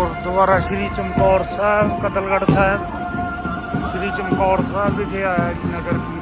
ਗੁਰਦੁਆਰਾ ਸ੍ਰੀ ਚਮਕੌਰ ਸਾਹਿਬ ਕਤਲਗੜ੍ਹ ਸਾਹਿਬ। ਸ੍ਰੀ ਚਮਕੌਰ ਸਾਹਿਬ ਵਿਖੇ ਆਇਆ ਜੀ ਨਗਰ ਕੀਰਤਨ।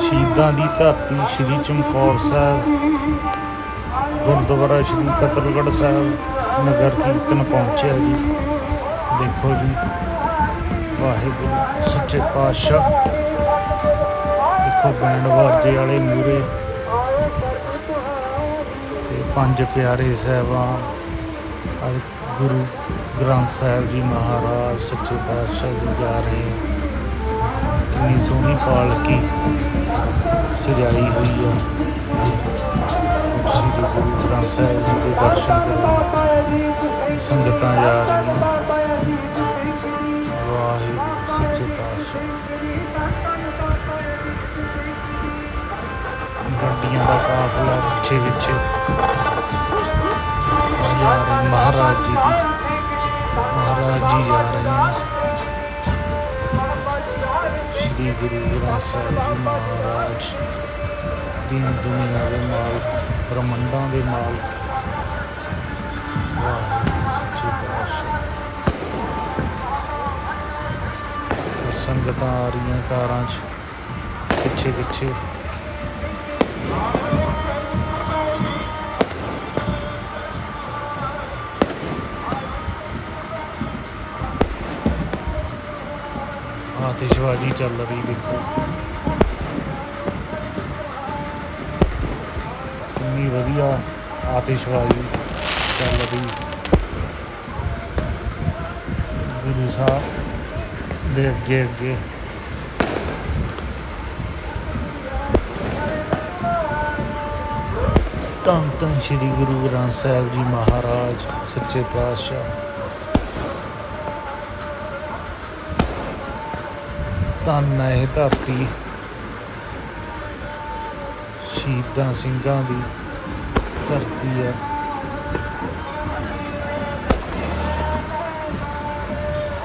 ਸ਼ਹੀਦਾਂ ਦੀ ਧਰਤੀ ਸ੍ਰੀ ਚਮਕੌਰ ਸਾਹਿਬ, ਗੁਰਦੁਆਰਾ ਸ੍ਰੀ ਕਤਲਗੜ੍ਹ ਸਾਹਿਬ, ਨਗਰ ਕੀਰਤਨ ਪਹੁੰਚਿਆ ਜੀ। ਦੇਖੋ ਜੀ, ਵਾਹਿਗੁਰੂ, ਸੱਚੇ ਪਾਤਸ਼ਾਹ। ਦੇਖੋ ਬੈਂਡ ਵਾਜੇ ਵਾਲੇ ਮੂਰੇ ਤੇ ਪੰਜ ਪਿਆਰੇ ਸਾਹਿਬਾਨ ਗੁਰੂ ਗ੍ਰੰਥ ਸਾਹਿਬ ਜੀ ਮਹਾਰਾਜ, ਸੱਚੇ ਪਾਤਸ਼ਾਹ ਜੀ ਜਾ ਰਹੇ ਹੈ। ਕਿੰਨੀ ਸੋਹਣੀ ਪਾਲਕੀ ਸਜਾਈ ਹੋਈ ਆ। ਸ੍ਰੀ ਗੁਰੂ ਗ੍ਰੰਥ ਸਾਹਿਬ ਜੀ ਦੇ ਦਰਸ਼ਨ ਕਰਨ ਸੰਗਤਾਂ ਜਾ ਰਹੀਆਂ। ਵਾਹਿਗੁਰੂ, ਸੱਚੇ ਪਾਤਸ਼ਾਹ। ਗੱਡੀਆਂ ਦਾ ਕਾਫਲਾ ਪਿੱਛੇ ਵਿੱਚ ਆ ਰਹੇ ਮਹਾਰਾਜ ਜੀ ਦੀ। ਮਹਾਰਾਜ ਜੀ ਜਾ ਰਹੇ ਹਨ ਸ੍ਰੀ ਗੁਰੂ ਗ੍ਰੰਥ ਸਾਹਿਬ ਜੀ ਮਹਾਰਾਜ ਦੀ ਦੁਨੀਆ ਦੇ ਮਾਲਕ, ਬ੍ਰਹਮੰਡਾਂ ਦੇ ਮਾਲਕ। ਸੰਗਤਾਂ ਆ ਰਹੀਆਂ ਕਾਰਾਂ 'ਚ ਪਿੱਛੇ ਪਿੱਛੇ ਆਤਿਸ਼ਬਾਜ਼ੀ ਚੱਲ ਰਹੀ ਦੇਖੋ ਕਿੰਨੀ ਵਧੀਆ ਆਤਿਸ਼ਬਾਜ਼ੀ ਚੱਲ ਰਹੀ ਗੁਰੂ ਸਾਹਿਬ ਦੇ ਅੱਗੇ ਅੱਗੇ ਧੰਨ ਧੰਨ ਸ੍ਰੀ ਗੁਰੂ ਗ੍ਰੰਥ ਸਾਹਿਬ ਜੀ ਮਹਾਰਾਜ ਸੱਚੇ ਪਾਤਸ਼ਾਹ ਧੰਨ ਹੈ ਇਹ ਧਰਤੀ। ਸ਼ਹੀਦਾਂ ਸਿੰਘਾਂ ਦੀ ਧਰਤੀ ਹੈ।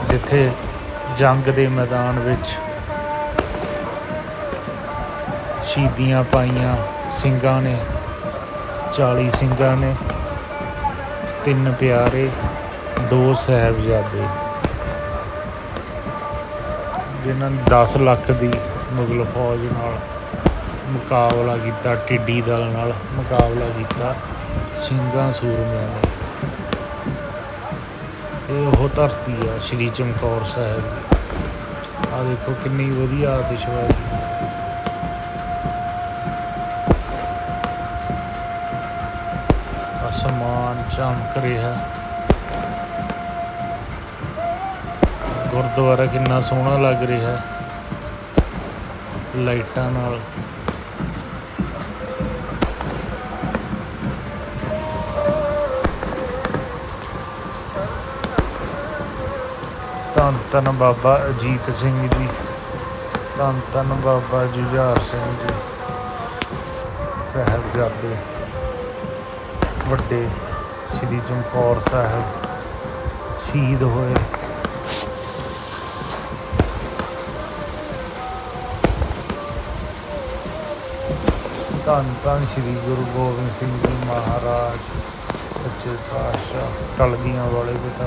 ਜਿੱਥੇ ਜੰਗ ਦੇ ਮੈਦਾਨ ਵਿੱਚ ਸ਼ਹੀਦੀਆਂ ਪਾਈਆਂ ਸਿੰਘਾਂ ਨੇ 40 ਸਿੰਘਾਂ ਨੇ, ਤਿੰਨ ਪਿਆਰੇ, ਦੋ ਸਾਹਿਬਜ਼ਾਦੇ। ਜਿਨ੍ਹਾਂ ਨੇ 10 ਲੱਖ ਦੀ ਮੁਗਲ ਫੌਜ ਨਾਲ ਮੁਕਾਬਲਾ ਕੀਤਾ, ਟਿੱਡੀ ਦਲ ਨਾਲ ਮੁਕਾਬਲਾ ਕੀਤਾ, ਸਿੰਘਾਂ, ਸੂਰਮਿਆਂ ਨੇ। ਇਹ ਉਹ ਧਰਤੀ ਆ, ਸ਼੍ਰੀ ਚਮਕੌਰ ਸਾਹਿਬ। ਆ ਦੇਖੋ ਕਿੰਨੀ ਵਧੀਆ ਆਤਿਸ਼ਬਾਜ਼ੀ। ਅਸਮਾਨ ਚਮਕ ਰਿਹਾ। ਗੁਰਦੁਆਰਾ ਕਿੰਨਾ ਸੋਹਣਾ ਲੱਗ ਰਿਹਾ। ਹੈ ਲਾਈਟਾਂ ਨਾਲ। ਧੰਨ ਧੰਨ ਬਾਬਾ ਅਜੀਤ ਸਿੰਘ ਜੀ। ਧੰਨ ਧੰਨ ਬਾਬਾ ਜੁਝਾਰ ਸਿੰਘ ਜੀ। ਸਾਹਿਬਜ਼ਾਦੇ। ਵੱਡੇ ਸ੍ਰੀ ਚਮਕੌਰ ਸਾਹਿਬ ਸ਼ਹੀਦ ਹੋਏ। ਧੰਨ ਧੰਨ ਸ੍ਰੀ ਗੁਰੂ ਗੋਬਿੰਦ ਸਿੰਘ ਜੀ ਮਹਾਰਾਜ, ਸੱਚੇ ਪਾਤਸ਼ਾਹ ਕਲਗੀਆਂ ਵਾਲੇ ਪਿਤਾ।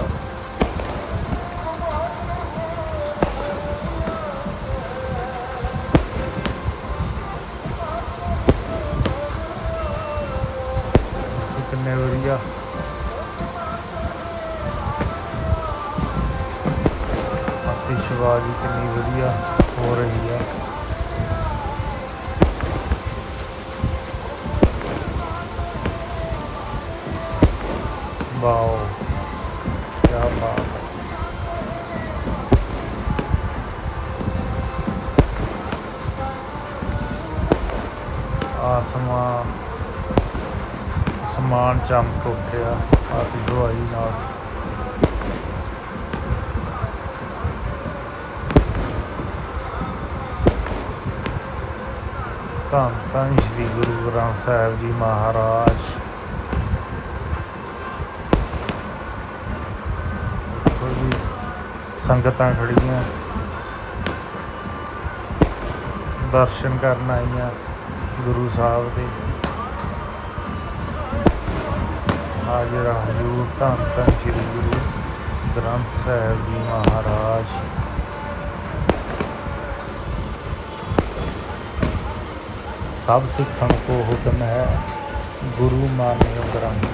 ਕਿੰਨੇ ਵਧੀਆ। ਆਤਿਸ਼ਬਾਜ਼ੀ ਕਿੰਨੀ ਵਧੀਆ ਹੋ ਰਹੀ ਹੈ। ਵਾਓ ਕੀ ਬਾਤ ਹੈ। ਆਸਮਾਨ ਸਮਾਨ ਚਮਕ ਉੱਠਿਆ ਆਤੀ ਦਵਾਈ ਨਾਲ। ਧੰਨ ਧੰਨ ਸ੍ਰੀ ਗੁਰੂ ਗ੍ਰੰਥ ਸਾਹਿਬ ਜੀ ਮਹਾਰਾਜ ਦੇਖੋ ਜੀ ਸੰਗਤਾਂ ਖੜੀਆਂ। ਦਰਸ਼ਨ ਕਰਨ ਆਈਆਂ ਗੁਰੂ ਸਾਹਿਬ ਦੇ। ਹਾਜ਼ਰ ਹਜੂਰ ਧੰਨ ਧੰਨ ਸ੍ਰੀ ਗੁਰੂ ਗ੍ਰੰਥ ਸਾਹਿਬ ਜੀ ਮਹਾਰਾਜ। ਸਭ ਸਿੱਖਣ ਕੋ ਹੁਕਮ ਹੈ ਗੁਰੂ ਮਾਨਿਓ ਗ੍ਰੰਥ।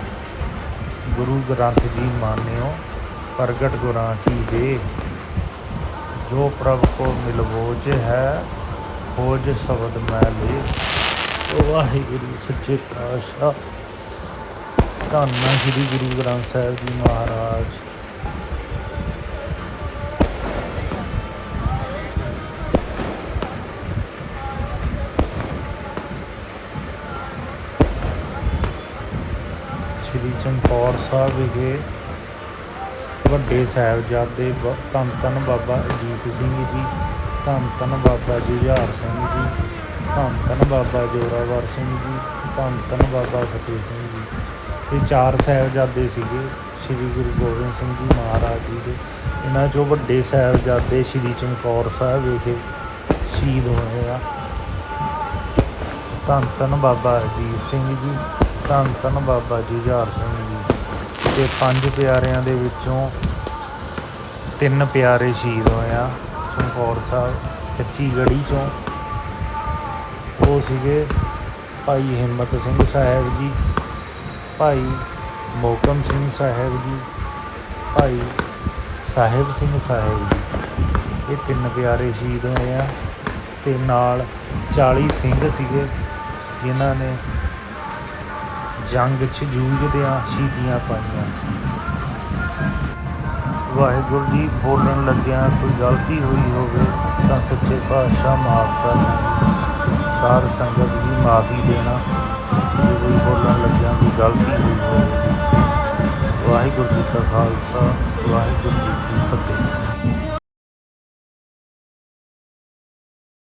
ਗੁਰੂ ਗ੍ਰੰਥ ਜੀ ਮਾਨਿਓ ਪ੍ਰਗਟ ਗੁਰਾਂ ਕੀ ਦੇ। ਜੋ ਪ੍ਰਭ ਕੋ ਮਿਲਵੋਜ ਹੈ, ਖੋਜ ਸ਼ਬਦ ਮੈਂ ਲੇ। ਵਾਹਿਗੁਰੂ, ਸੱਚੇ ਪਾਤਸ਼ਾਹ, ਧੰਨ ਸ੍ਰੀ ਗੁਰੂ ਗ੍ਰੰਥ ਸਾਹਿਬ ਜੀ ਮਹਾਰਾਜ। ਸ੍ਰੀ ਚਮਕੌਰ ਸਾਹਿਬ ਵਿਖੇ ਵੱਡੇ ਸਾਹਿਬਜ਼ਾਦੇ ਬ- ਧੰਨ ਧੰਨ ਬਾਬਾ ਅਜੀਤ ਸਿੰਘ ਜੀ, ਧੰਨ ਧੰਨ ਬਾਬਾ ਜੁਝਾਰ ਸਿੰਘ ਜੀ, ਧੰਨ ਧੰਨ ਬਾਬਾ ਜੋਰਾਵਰ ਸਿੰਘ ਜੀ, ਧੰਨ ਧੰਨ ਬਾਬਾ ਫਤਿਹ ਸਿੰਘ ਜੀ। ਇਹ ਚਾਰ ਸਾਹਿਬਜ਼ਾਦੇ ਸੀਗੇ, ਸ੍ਰੀ ਗੁਰੂ ਗੋਬਿੰਦ ਸਿੰਘ ਜੀ ਮਹਾਰਾਜ ਜੀ ਦੇ। ਇਹਨਾਂ ਚੋਂ ਵੱਡੇ ਸਾਹਿਬਜ਼ਾਦੇ ਸ੍ਰੀ ਚਮਕੌਰ ਸਾਹਿਬ ਵਿਖੇ ਸ਼ਹੀਦ ਹੋਏ ਆ। ਧੰਨ ਧੰਨ ਬਾਬਾ ਅਜੀਤ ਸਿੰਘ ਜੀ, ਧੰਨ ਧੰਨ ਬਾਬਾ ਜੁਝਾਰ ਸਿੰਘ ਜੀ। ਤੇ ਪੰਜ ਪਿਆਰਿਆਂ ਦੇ ਵਿੱਚੋਂ ਤਿੰਨ ਪਿਆਰੇ ਸ਼ਹੀਦ ਹੋਏ ਆ ਚਮਕੌਰ ਸਾਹਿਬ, ਕੱਚੀ ਗੜੀ ਚੋਂ। ਉਹ ਸੀਗੇ ਭਾਈ ਹਿੰਮਤ ਸਿੰਘ ਸਾਹਿਬ ਜੀ, ਭਾਈ ਮੋਕਮ ਸਿੰਘ ਸਾਹਿਬ ਜੀ, ਭਾਈ ਸਾਹਿਬ ਸਿੰਘ ਸਾਹਿਬ ਜੀ। ਇਹ ਤਿੰਨ ਪਿਆਰੇ ਸ਼ਹੀਦ ਹੋਏ ਆ ਤੇ ਨਾਲ 40 ਸਿੰਘ ਸੀਗੇ, ਜਿਨ੍ਹਾਂ ਨੇ ਜੰਗ 'ਚ ਜੂਝਦਿਆਂ ਸ਼ਹੀਦੀਆਂ ਪਾਈਆਂ। ਵਾਹਿਗੁਰੂ ਜੀ, ਬੋਲਣ ਲੱਗਿਆਂ ਕੋਈ ਗਲਤੀ ਹੋਈ ਹੋਵੇ ਤਾਂ ਸੱਚੇ ਪਾਤਸ਼ਾਹ ਮਾਫ ਕਰਨਾ ਸਾਧ ਸੰਗਤ ਦੀ ਮਾਫੀ ਦੇਣਾ। ਜੇ ਕੋਈ ਬੋਲਣ ਲੱਗਿਆਂ ਕੋਈ ਗਲਤੀ ਹੋਈ ਹੋਵੇ। ਵਾਹਿਗੁਰੂ ਜੀ ਕਾ ਖਾਲਸਾ, ਵਾਹਿਗੁਰੂ ਜੀ ਕੀ ਫਤਿਹ।